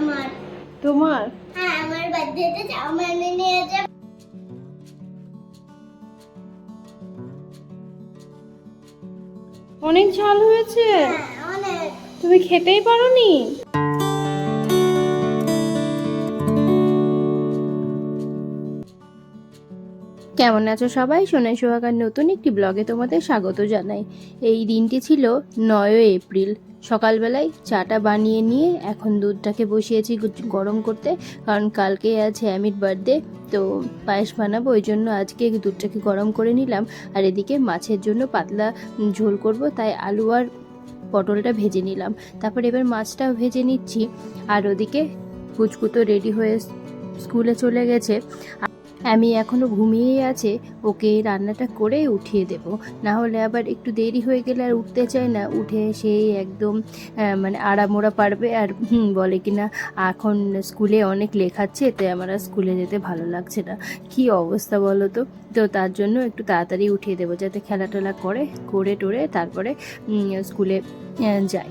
আমার। তোমার? হ্যাঁ আমার বার্থডেতে চাউমিন নিয়ে যাব অনেক ঝাল হয়েছে। হ্যাঁ তুমি খেতেই পারোনি? কেমন আছো সবাই? সোনাই সোহাগার নতুন একটি ব্লগে তোমাদের স্বাগত জানাই। এই দিনটি ছিল নয় এপ্রিল। সকালবেলায় চাটা বানিয়ে নিয়ে এখন দুধটাকে বসিয়েছি গরম করতে, কারণ কালকে আছে অ্যামির বার্থডে, তো পায়েস বানাবো, ওই জন্য আজকে দুধটাকে গরম করে নিলাম। আর এদিকে মাছের জন্য পাতলা ঝোল করব, তাই আলু আর পটলটা ভেজে নিলাম। তারপর এবার মাছটাও ভেজে নিচ্ছি। আর ওদিকে কুচকু তো রেডি হয়ে স্কুলে চলে গেছে। আমি এখনও ঘুমিয়েই আছে, ওকে রান্নাটা করে উঠিয়ে দেব। না হলে আবার একটু দেরি হয়ে গেলে আর উঠতে চায় না। উঠে সেই একদম মানে আড়ামোড়া পারবে আর বলে কি না, এখন স্কুলে অনেক লেখাচ্ছে, তাই আমার আর স্কুলে যেতে ভালো লাগছে না। কি অবস্থা বলো তো? তো তার জন্য একটু তাড়াতাড়ি উঠিয়ে দেবো যাতে খেলা টেলা করে করে টোরে তারপরে স্কুলে যাই।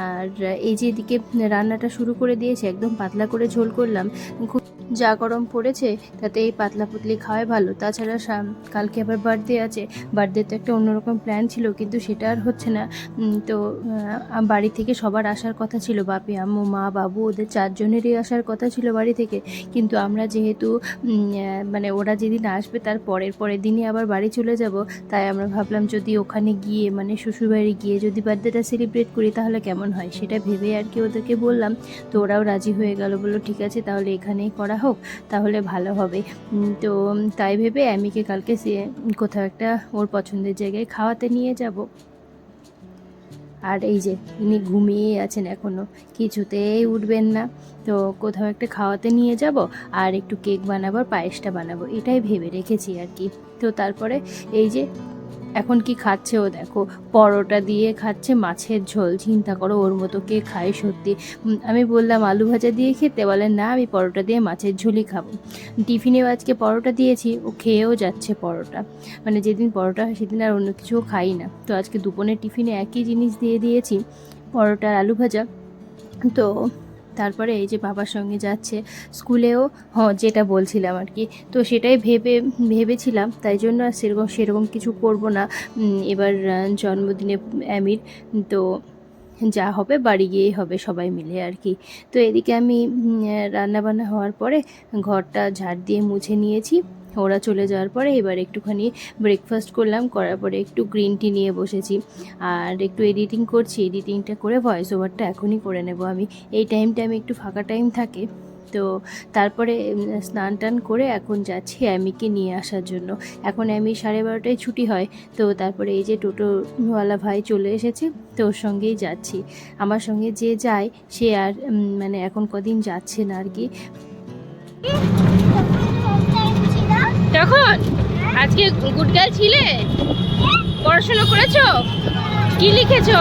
আর এই যে এদিকে রান্নাটা শুরু করে দিয়েছে, একদম পাতলা করে ঝোল করলাম, খুব যা গরম পড়েছে, তাতে এই পাতলা পুতলি খাওয়াই ভালো। তাছাড়া কালকে আবার বার্থডে আছে। বার্থডে তো একটা অন্যরকম প্ল্যান ছিল, কিন্তু সেটা আর হচ্ছে না। তো বাড়ি থেকে সবার আসার কথা ছিল। বাপি, আম্মু, মা, বাবু, ওদের চারজনেরই আসার কথা ছিল বাড়ি থেকে। কিন্তু আমরা যেহেতু মানে ওরা যেদিন আসবে তার পরের পরের দিনই আবার বাড়ি চলে যাব। তাই আমরা ভাবলাম যদি ওখানে গিয়ে মানে শ্বশুরবাড়ি গিয়ে যদি বার্থডেটা সেলিব্রেট করি, তাহলে কেমন হয়? সেটা ভেবে আর কি ওদেরকে বললাম। তো ওরাও রাজি হয়ে গেল, বলল, ঠিক আছে, তাহলে এখানেই করা হোক, তাহলে ভালো হবে। তো তাই ভেবে অ্যামিকে কালকে সে কোথাও একটা ওর পছন্দের জায়গায় খাওয়াতে নিয়ে যাব। আর এই যে, ইনি ঘুমিয়ে আছেন এখনও কিছুতেই উঠবেন না। তো কোথাও একটা খাওয়াতে নিয়ে যাব আর একটু কেক বানাবো পায়েসটা বানাবো, এটাই ভেবে রেখেছি আর কি। তো তারপরে এই যে এখন কি খাচ্ছে ও দেখো? পরোটা দিয়ে খাচ্ছে, মাছের ঝোল। চিন্তা করো, ওর মতো কে খায় সত্যি। আমি বললাম, আলু ভাজা দিয়ে খেতে? বলেন না, আমি পরোটা দিয়ে মাছের ঝোলই খাব। টিফিনেও আজকে পরোটা দিয়েছি, ও খেয়েও যাচ্ছে পরোটা। মানে যেদিন পরোটা হয়, সেদিন আর অন্য কিছুও খাই না। তো আজকে দুপুরের টিফিনে একই জিনিস দিয়ে দিয়েছি, পরোটা আর আলু ভাজা। তো তারপরে এই যে বাবার সঙ্গে যাচ্ছে, স্কুলেও হ যেটা বলছিলাম আর কি। তো সেটাই ভেবে, ভেবেছিলাম, তাই জন্য আর সেরকম সেরকম কিছু করব না। এবার জন্মদিনে অ্যামির, তো যা হবে, বাড়ি গিয়েই হবে সবাই মিলে আর কি। তো এদিকে আমি রান্নাবান্না হওয়ার পরে ঘরটা ঝাড় দিয়ে মুছে নিয়েছি। ওরা চলে যাওয়ার পরে এবার একটুখানি ব্রেকফাস্ট করলাম, করার পরে একটু গ্রিন টি নিয়ে বসেছি। আর একটু এডিটিং করছি এডিটিংটা করে ভয়েস ওভারটা এখনই করে নেব আমি। এই টাইমটা আমি একটু ফাঁকা টাইম থাকে, তো তারপরে স্নান টান করে এখন যাচ্ছি অ্যামিকে নিয়ে আসার জন্য। এখন অ্যামি সাড়ে বারোটায় ছুটি হয়, তো তারপরে এই যে টোটোওয়ালা ভাই চলে এসেছে, তো ওর সঙ্গেই যাচ্ছি। আমার সঙ্গে যে যায়, সে আর মানে এখন কদিন যাচ্ছে না আর কি। তখন আজকে গুড গার্ল ছিলে? পড়াশোনা করেছ? কি লিখেছো?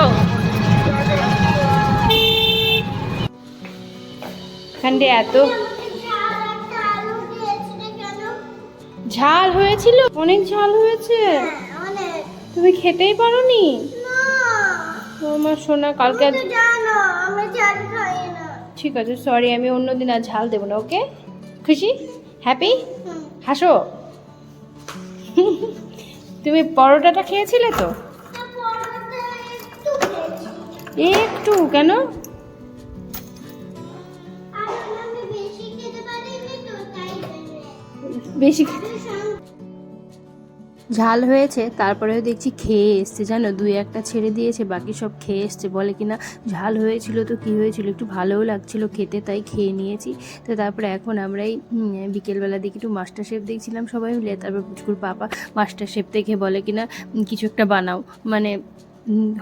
এখানে এত ঝাল হয়েছিল? অনেক ঝাল হয়েছে? তুমি খেতেই পারোনি? না আমার সোনা কালকে ঠিক আছে সরি আমি অন্যদিন আর ঝাল দেবো না ওকে খুশি? হ্যাপি হাসো? তুমি পরোটাটা খেয়েছিলে তো? একটু কেন? বেশি খেতে বেশি ঝাল হয়েছে তারপরেও দেখছি খেয়ে এসছে, জানো? দুই একটা ছেড়ে দিয়েছে, বাকি সব খেয়ে এসছে। বলে কি না, ঝাল হয়েছিল তো কি হয়েছিল? একটু ভালোও লাগছিল, খেতে তাই খেয়ে নিয়েছি। তো তারপরে এখন আমরাই বিকেলবেলা দেখি একটু মাস্টার শেফ দেখছিলাম সবাই মিলে। তারপর পুচকুর পাপা মাস্টার শেফ দেখে বলে কিনা না কিছু একটা বানাও। মানে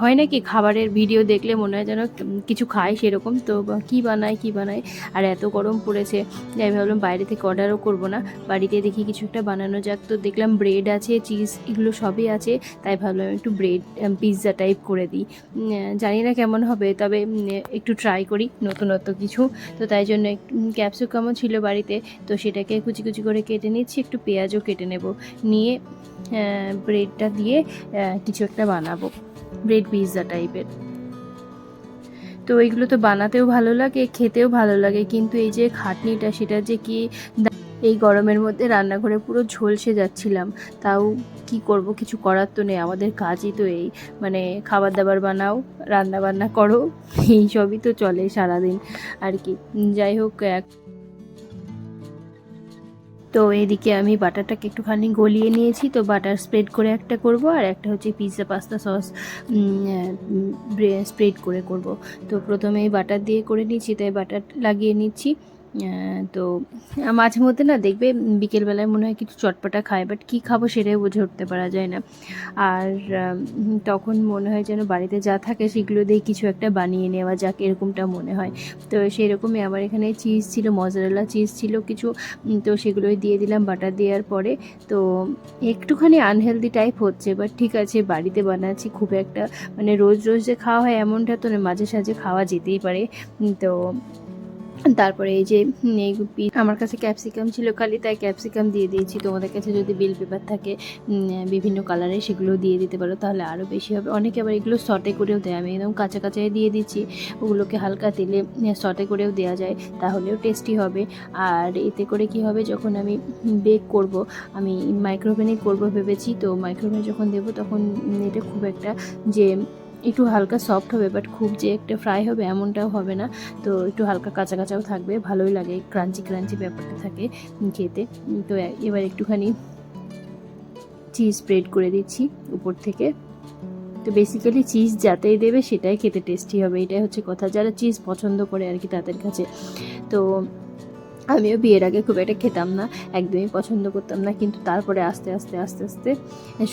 হয় নাকি খাবারের ভিডিও দেখলে মনে হয় যেন কিছু খায় সেরকম। তো কী বানায় কী বানায়? আর এত গরম পড়েছে যে আমি ভাবলাম বাইরে থেকে অর্ডারও করব না। বাড়িতে দেখি কিছু একটা বানানো যাক। তো দেখলাম ব্রেড আছে চিজ এগুলো সবই আছে। তাই ভাবলাম একটু ব্রেড পিৎজা টাইপ করে দিই। জানি না কেমন হবে, তবে একটু ট্রাই করি নতুনত্ব কিছু। তো তাই জন্য ক্যাপসিকামও ছিল বাড়িতে। তো সেটাকে কুচি কুচি করে কেটে নিচ্ছি, একটু পেঁয়াজও কেটে নেব। নিয়ে ব্রেডটা দিয়ে কিছু একটা বানাবো। ব্রেড পিৎজা টাইপের তো এইগুলো তো বানাতেও ভালো লাগে, খেতেও ভালো লাগে, কিন্তু এই যে খাটনিটা, সেটা যে কি এই গরমের মধ্যে রান্নাঘরে পুরো ঝলসে যাচ্ছিলাম তাও কি করব, কিছু করার তো নেই, আমাদের কাজই তো এই মানে খাবার দাবার বানাও রান্না বান্না করো, এই সবই তো চলে সারাদিন, আর কি। যাই হোক, এক তো এদিকে আমি বাটারটাকে একটুখানি গলিয়ে নিয়েছি। তো বাটার স্প্রেড করে একটা করব আর একটা হচ্ছে পিৎজা পাস্তা সস স্প্রেড করে করব। তো প্রথমে বাটার দিয়ে করে নিচ্ছি তাই বাটার লাগিয়ে নিচ্ছি। তো মাঝে মধ্যে না দেখবে বিকেলবেলায় মনে হয় কিছু চটপটা খায় বাট কী খাব সেটাই বুঝে উঠতে পারা যায় না। আর তখন মনে হয় যেন বাড়িতে যা থাকে সেগুলো দিয়ে কিছু একটা বানিয়ে নেওয়া যাক এরকমটা মনে হয়। তো সেই রকমই আমার এখানে চিজ ছিল মজারেলা চিজ ছিল কিছু তো সেগুলোই দিয়ে দিলাম বাটার দেওয়ার পরে। তো একটুখানি আনহেলদি টাইপ হচ্ছে বাট ঠিক আছে, বাড়িতে বানাচ্ছি খুব একটা মানে রোজ রোজ যে খাওয়া হয় এমনটা তো মাঝে সাঝে খাওয়া যেতেই পারে। তো তারপরে এই যে এই আমার কাছে ক্যাপসিকাম ছিল খালি, তাই ক্যাপসিকাম দিয়ে দিয়েছি। তোমাদের কাছে যদি বিল পেপার থাকে বিভিন্ন কালারে সেগুলো দিয়ে দিতে পারো, তাহলে আরও বেশি হবে। অনেকে আবার এগুলো সটে করেও দেয়। আমি একদম কাঁচা কাঁচাই দিয়ে দিচ্ছি। ওগুলোকে হালকা তেলে সটে করেও দেওয়া যায়, তাহলেও টেস্টি হবে। আর এতে করে কি হবে, যখন আমি বেক করব, আমি মাইক্রোওভেনে করব ভেবেছি, তো মাইক্রোওভেনে যখন দেবো, তখন এটা খুব একটা যে একটু হালকা সফট হবে বাট খুব যে একটা ফ্রাই হবে এমনটাও হবে না। তো একটু হালকা কাঁচা কাঁচাও থাকবে, ভালোই লাগে ক্রাঞ্চি ক্রাঞ্চি ব্যাপারটা থাকে খেতে। তো এবার একটুখানি চিজ স্প্রেড করে দিচ্ছি উপর থেকে। তো বেসিক্যালি চিজ যাতেই দেবে সেটাই খেতে টেস্টি হবে, এটাই হচ্ছে কথা। যারা চিজ পছন্দ করে আর কি তাদের কাছে। তো আমিও বিয়ের আগে খুব একটা খেতাম না, একদমই পছন্দ করতাম না, কিন্তু তারপরে আস্তে আস্তে আস্তে আস্তে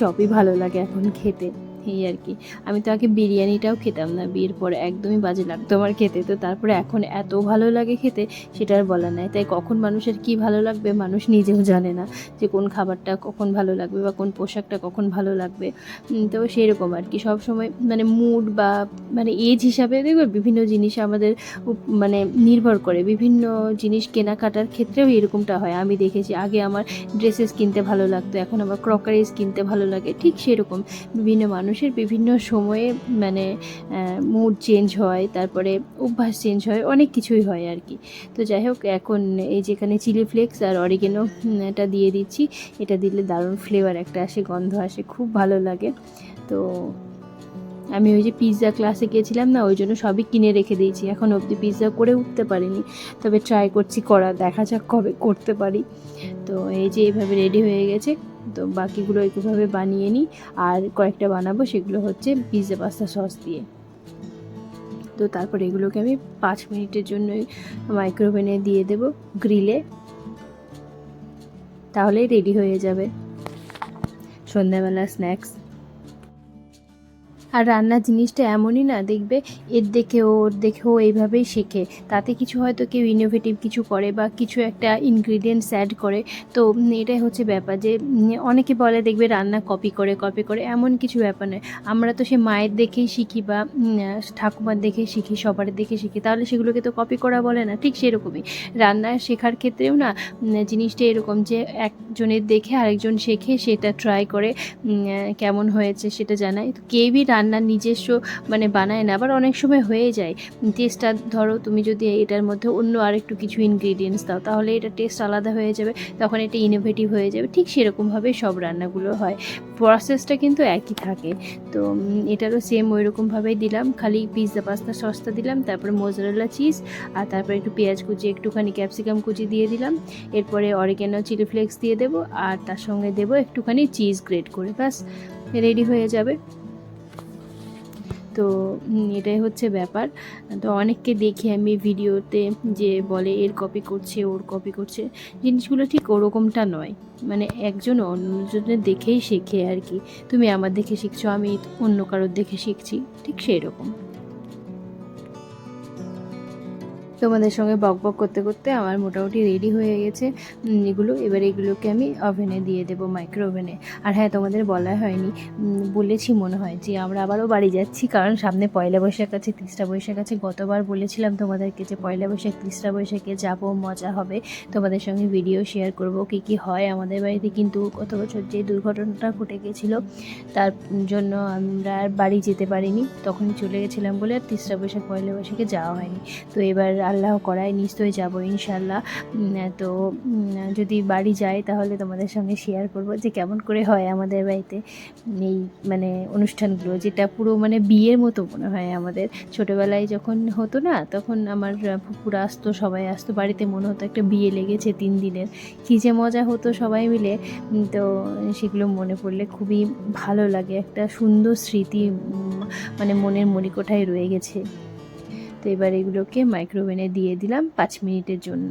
সবই ভালো লাগে এখন খেতে। এই আর কি। আমি তো আগে বিরিয়ানিটাও খেতাম না, বিয়ের পরে একদমই বাজে লাগতো আমার খেতে। তো তারপরে এখন এত ভালো লাগে খেতে, সেটা আর বলা নাই। তাই কখন মানুষের কি ভালো লাগবে মানুষ নিজেও জানে না যে কোন খাবারটা কখন ভালো লাগবে বা কোন পোশাকটা কখন ভালো লাগবে। তো সেই রকম আর কি। সব সময় মানে মুড বা মানে এজ হিসাবে দেখবে বিভিন্ন জিনিস আমাদের মানে নির্ভর করে। বিভিন্ন জিনিস কেনাকাটার ক্ষেত্রেও এরকমটা হয়। আমি দেখেছি আগে আমার ড্রেসেস কিনতে ভালো লাগতো, এখন আমার ক্রকারিজ কিনতে ভালো লাগে। ঠিক সেরকম। বিভিন্ন মানুষের বিভিন্ন সময়ে মানে মুড চেঞ্জ হয়, তারপরে অভ্যাস চেঞ্জ হয়, অনেক কিছুই হয় আর কি। তো যাই হোক, এখন এই যেখানে চিলি ফ্লেক্স আর অরিগেনো এটা দিয়ে দিচ্ছি। এটা দিলে দারুণ ফ্লেভার একটা আসে, গন্ধ আসে, খুব ভালো লাগে। তো আমি ওই যে পিৎজা ক্লাসে গিয়েছিলাম না, ওই জন্য সবই কিনে রেখে দিয়েছি। এখন অবধি পিৎজা করে উঠতে পারিনি। তবে ট্রাই করছি করা দেখা যাক কবে করতে পারি। তো এই যে এইভাবে রেডি হয়ে গেছে, তো বাকিগুলো এইভাবে বানিয়ে নিই। আর কয়েকটা বানাবো, সেগুলো হচ্ছে পিৎজা পাস্তা সস দিয়ে। তো তারপর এগুলোকে আমি পাঁচ মিনিটের জন্য মাইক্রোওভেনে দিয়ে দেব গ্রিলে তাহলেই রেডি হয়ে যাবে। সন্ধ্যাবেলা স্ন্যাক্স আর রান্নার জিনিসটা এমনই না, দেখবে এর দেখে ওর দেখে ও এইভাবেই শেখে। তাতে কিছু হয়তো কেউ ইনোভেটিভ কিছু করে বা কিছু একটা ইনগ্রিডিয়েন্টস অ্যাড করে। তো এটাই হচ্ছে ব্যাপার যে, অনেকে বলে দেখবে রান্না কপি করে কপি করে, এমন কিছু ব্যাপার নয়। আমরা তো সে মায়ের দেখেই শিখি বা ঠাকুমার দেখে শিখি, সবার দেখে শিখি, তাহলে সেগুলোকে তো কপি করা বলে না। ঠিক সেরকমই। রান্না শেখার ক্ষেত্রেও না জিনিসটা এরকম যে, একজনের দেখে আরেকজন শেখে, সেটা ট্রাই করে কেমন হয়েছে সেটা জানায়। তো কেউই রান্নার নিজস্ব মানে বানায় না, আবার অনেক সময় হয়ে যায়। টেস্টটা ধরো তুমি যদি এটার মধ্যে অন্য আরেকটু কিছু ইনগ্রিডিয়েন্টস দাও, তাহলে এটা টেস্ট আলাদা হয়ে যাবে, তখন এটা ইনোভেটিভ হয়ে যাবে। ঠিক সেরকমভাবে সব রান্নাগুলো হয়। প্রসেসটা কিন্তু একই থাকে। তো এটারও সেম ওই রকমভাবেই দিলাম। খালি পিৎজা পাস্তা সস্তা দিলাম, তারপরে মোজারেলা চিজ আর তারপরে একটু পেঁয়াজ কুচি, একটুখানি ক্যাপসিকাম কুচি দিয়ে দিলাম। এরপরে অরিগেনো চিলি ফ্লেক্স দিয়ে দেবো, আর তার সঙ্গে দেবো একটুখানি চিজ গ্রেট করে, ব্যাস রেডি হয়ে যাবে। তো এটাই হচ্ছে ব্যাপার। তো অনেককে দেখি আমি ভিডিওতে যে বলে এর কপি করছে, ওর কপি করছে। জিনিসগুলো ঠিক ওরকমটা নয়। মানে একজন অন্যজনের দেখেই শেখে আর কি। তুমি আমার দেখে শিখছো, আমি অন্য কারোর দেখে শিখছি। ঠিক সেই রকম তোমাদের সঙ্গে বক বক করতে করতে আমার মোটামুটি রেডি হয়ে গেছে। এগুলো, এবার এগুলোকে আমি ওভেনে দিয়ে দেবো মাইক্রো ওভেনে আর হ্যাঁ তোমাদের বলা হয়নি বলেছি মনে হয় যে আমরা আবারও বাড়ি যাচ্ছি, কারণ সামনে পয়লা বৈশাখ আছে, তিরিশটা বৈশাখ আছে। গতবার বলেছিলাম তোমাদেরকে যে পয়লা বৈশাখ, তিরিশটা বৈশাখে যাব, মজা হবে। তোমাদের সঙ্গে ভিডিও শেয়ার করব, কী কী হয় আমাদের বাড়িতে। কিন্তু গত বছর যে দুর্ঘটনাটা ঘটে গেছিল, তার জন্য আমরা আর বাড়ি যেতে পারিনি। তখনই চলে গেছিলাম বলে আর তিরিশটা বৈশাখ, পয়লা বৈশাখে যাওয়া হয়নি। তো এবার আল্লাহ করায়, নিশ্চয়ই যাব ইনশাল্লাহ তো যদি বাড়ি যাই তাহলে তোমাদের সঙ্গে শেয়ার করব যে কেমন করে হয় আমাদের বাড়িতে এই মানে অনুষ্ঠানগুলো, যেটা পুরো মানে বিয়ের মতো মনে হয় আমাদের। ছোটোবেলায় যখন হতো না, তখন আমার ফুপুরা আসতো, সবাই আসতো, বাড়িতে মনে হতো একটা বিয়ে লেগেছে তিন দিনের। কী যে মজা হতো সবাই মিলে তো সেগুলো মনে পড়লে খুবই ভালো লাগে। একটা সুন্দর স্মৃতি মানে মনের মণিকোঠায় রয়ে গেছে। তো এবার এগুলোকে মাইক্রোওভেনে দিয়ে দিলাম পাঁচ মিনিটের জন্য।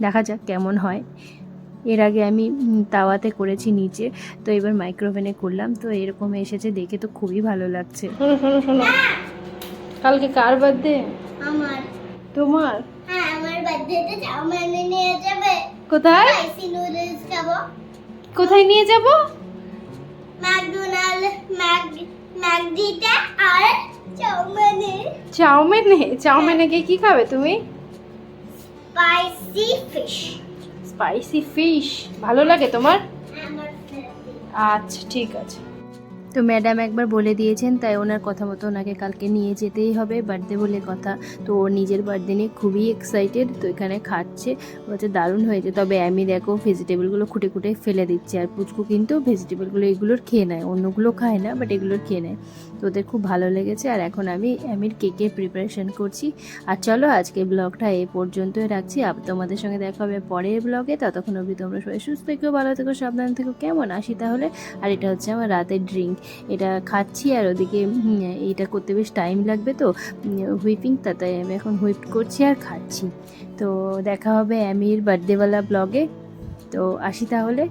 দেখা যাক কেমন হয়। এর আগে আমি তাওয়াতে করেছি নিচে তো এবার মাইক্রোওভেনে করলাম তো এরকম এসেছে দেখে তো খুবই ভালো লাগছে। শোনো শোনো শোনো। কালকে কার বার্থডে আমার। তোমার? হ্যাঁ আমার বার্থডেতে চাউমিন নিয়ে যাবে। কোথায়? স্পাইসি নুডলস খাব। কোথায় নিয়ে যাব? ম্যাকডোনাল্ড ম্যাক আর চাউমিনে। চাউমিনে? চাউমিনে গিয়ে কি খাবে তুমি? স্পাইসি ফিশ স্পাইসি ফিশ ভালো লাগে তোমার? আচ্ছা ঠিক আছে। তো ম্যাডাম একবার বলে দিয়েছেন, তাই ওনার কথা মতো ওনাকে কালকে নিয়ে যেতেই হবে বার্থডে বলে কথা। তো ওর নিজের বার্থডে নিয়ে খুবই এক্সাইটেড তো এখানে খাচ্ছে। বলছে দারুণ হয়েছে। তবে আমি দেখো ভেজিটেবলগুলো খুঁটে খুঁটে ফেলে দিচ্ছে। আর পুচকু কিন্তু ভেজিটেবলগুলো এগুলোর খেয়ে নেয়, অন্যগুলো খায় না বাট এগুলোর খেয়ে নেয়। তো ওদের খুব ভালো লেগেছে। আর এখন আমি আমির কেকের প্রিপারেশন করছি। আর চলো আজকে ব্লগটা এ পর্যন্তই রাখছি। আবার তোমাদের সঙ্গে দেখা হবে পরের ব্লগে ততক্ষণ অবধি তোমরা সবাই সুস্থ থেকো, ভালো থেকো, সাবধান থেকো। কেমন? আসি তাহলে। আর এটা হচ্ছে আমার রাতের ড্রিঙ্ক এটা খাচ্ছি আর ওদিকে এটা করতে বেশ টাইম লাগবে তো হুইপিংটা তাই আমি এখন হুইপ করছি আর খাচ্ছি। তো দেখা হবে অ্যামির বার্থডেওয়ালা ব্লগে তো আসি তাহলে।